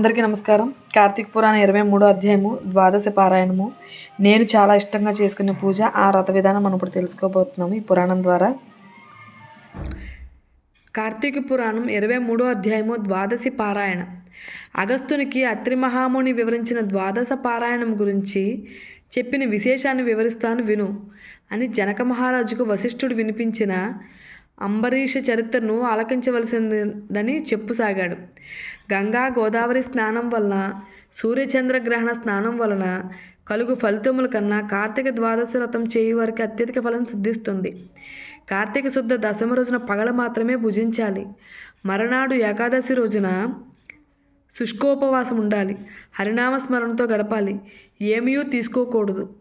అందరికీ నమస్కారం. కార్తీక పురాణ ఇరవై మూడో అధ్యాయము ద్వాదశ పారాయణము. నేను చాలా ఇష్టంగా చేసుకునే పూజ ఆ వ్రత విధానం మనం ఇప్పుడు తెలుసుకోబోతున్నాము ఈ పురాణం ద్వారా. కార్తీక పురాణం ఇరవై మూడో అధ్యాయము ద్వాదశి పారాయణ. అగస్తునికి అత్రి మహాముని వివరించిన ద్వాదశ పారాయణం గురించి చెప్పిన విశేషాన్ని వివరిస్తాను విను అని జనక మహారాజుకు వశిష్ఠుడు వినిపించిన అంబరీష చరిత్రను ఆలకించవలసిందని చెప్పుసాగాడు. గంగా గోదావరి స్నానం వలన సూర్యచంద్రగ్రహణ స్నానం వలన కలుగు ఫలితముల కన్నా కార్తీక ద్వాదశి వ్రతం చేయు వారికి అత్యధిక ఫలం సిద్ధిస్తుంది. కార్తీక శుద్ధ దశమ రోజున పగల మాత్రమే భుజించాలి. మరనాడు ఏకాదశి రోజున శుష్కోపవాసం ఉండాలి. హరినామ స్మరణతో గడపాలి. ఏమీ తీసుకోకూడదు.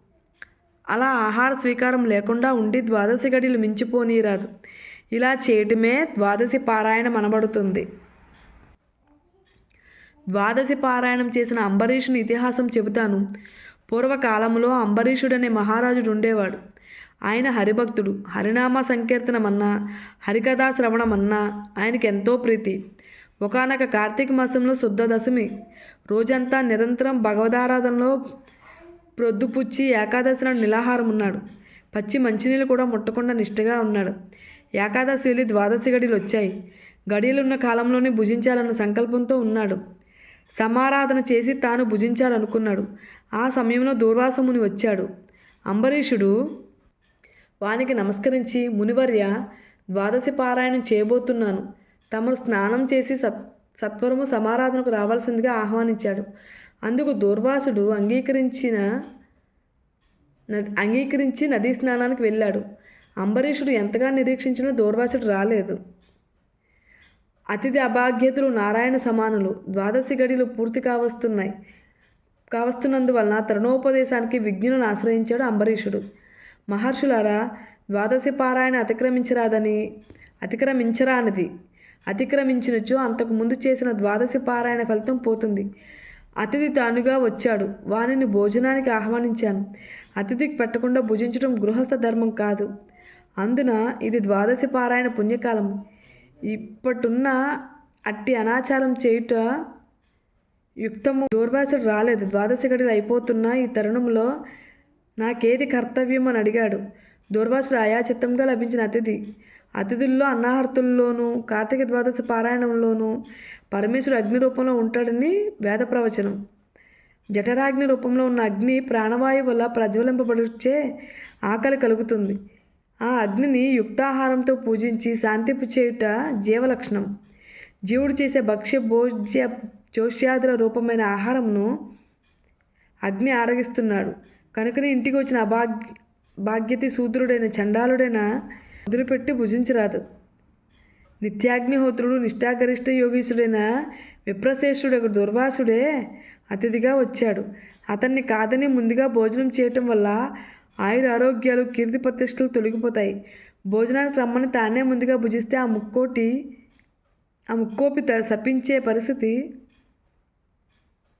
అలా ఆహార స్వీకారం లేకుండా ఉండి ద్వాదశి గడిలు మించిపోనీరాదు. ఇలా చేయటమే ద్వాదశి పారాయణం అనబడుతుంది. ద్వాదశి పారాయణం చేసిన అంబరీషుని ఇతిహాసం చెబుతాను. పూర్వకాలంలో అంబరీషుడనే మహారాజుడు ఉండేవాడు. ఆయన హరిభక్తుడు. హరినామ సంకీర్తనమన్నా హరికథా శ్రవణమన్నా ఆయనకి ఎంతో ప్రీతి. ఒకనొక కార్తీక మాసంలో శుద్ధ దశమి. రోజంతా నిరంతరం భగవదారాధనలో ప్రొద్దుపుచ్చి ఏకాదశి నాడు నిలాహారం ఉన్నాడు పచ్చి మంచినీళ్ళు కూడా ముట్టకుండా నిష్టగా ఉన్నాడు. ఏకాదశి వెళ్ళి ద్వాదశి గడిలు వచ్చాయి గడియలున్న కాలంలోనే భుజించాలన్న సంకల్పంతో ఉన్నాడు. సమారాధన చేసి తాను భుజించాలనుకున్నాడు. ఆ సమయంలో దూర్వాసముని వచ్చాడు. అంబరీషుడు వానికి నమస్కరించి మునివర్య ద్వాదశి పారాయణం చేయబోతున్నాను. తమరు స్నానం చేసి సత్ సత్వరము సమారాధనకు రావాల్సిందిగా ఆహ్వానించాడు. అందుకు దూర్వాసుడు అంగీకరించిన అంగీకరించి నదీ స్నానానికి వెళ్ళాడు. అంబరీషుడు ఎంతగా నిరీక్షించినా దూర్వాసుడు రాలేదు. అతిథి అభాగ్యతలు నారాయణ సమానులు. ద్వాదశి గడిలు పూర్తి కావస్తున్నాయి. కావస్తున్నందువలన తరుణోపదేశానికి విజ్ఞులను ఆశ్రయించాడు అంబరీషుడు. మహర్షులారా ద్వాదశి పారాయణ అతిక్రమించరాదని అతిక్రమించరానిది. అతిక్రమించినచో అంతకు ముందు చేసిన ద్వాదశి పారాయణ ఫలితం పోతుంది. అతిథి తానుగా వచ్చాడు. వానిని భోజనానికి ఆహ్వానించాను. అతిథికి పెట్టకుండా భుజించడం గృహస్థ ధర్మం కాదు. అందున ఇది ద్వాదశి పారాయణ పుణ్యకాలం. ఇప్పటున్న అట్టి అనాచారం చేయుట యుక్తము. దూర్వాసుడు రాలేదు. ద్వాదశి గడిలు అయిపోతున్న ఈ తరుణంలో నాకేది కర్తవ్యం అని అడిగాడు. దూర్వాసుడు ఆయాచిత్తంగా లభించిన అతిథి. అతిథుల్లో అన్నాహర్తుల్లోనూ కార్తీక ద్వాదశి పారాయణంలోనూ పరమేశ్వరుడు అగ్ని రూపంలో ఉంటాడని వేద ప్రవచనం. జఠరాగ్ని రూపంలో ఉన్న అగ్ని ప్రాణవాయువు వల్ల ప్రజ్వలింపబడిచే ఆకలి కలుగుతుంది. ఆ అగ్నిని యుక్తాహారంతో పూజించి శాంతింపు చేయుట జీవలక్షణం. జీవుడు చేసే భక్ష్య భోజ్య జోష్యాదుల రూపమైన ఆహారంను అగ్ని ఆరగిస్తున్నాడు. కనుకనే ఇంటికి వచ్చిన అభాగ్య భాగ్యతి శూద్రుడైన చండాలుడైన వదిలిపెట్టి భుజించరాదు. నిత్యాగ్నిహోత్రుడు నిష్ఠాగరిష్ట యోగీశుడైన విప్రశేషుడు దుర్వాసుడే అతిథిగా వచ్చాడు. అతన్ని కాదని ముందుగా భోజనం చేయటం వల్ల ఆయుర ఆరోగ్యాలు కీర్తి ప్రతిష్టలు తొలగిపోతాయి. భోజనానికి రమ్మని తానే ముందుగా భుజిస్తే ఆ ముక్కోటి ఆ ముక్కోపి సపించే పరిస్థితి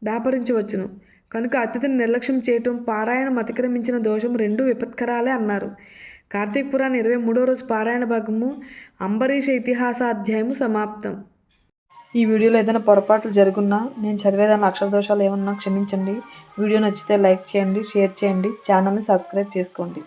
దాపరించవచ్చును. కనుక అతిథిని నిర్లక్ష్యం చేయటం పారాయణం అతిక్రమించిన దోషం రెండు విపత్కరాలే అన్నారు. కార్తీక పురాణ ఇరవై మూడో రోజు పారాయణ భాగము అంబరీష ఇతిహాస అధ్యాయము సమాప్తం. ఈ వీడియోలో ఏదైనా పొరపాట్లు జరుగున్నా నేను చదివేదాన్ని అక్షర దోషాలు ఏమన్నా క్షమించండి. వీడియో నచ్చితే లైక్ చేయండి షేర్ చేయండి ఛానల్ని సబ్స్క్రైబ్ చేసుకోండి.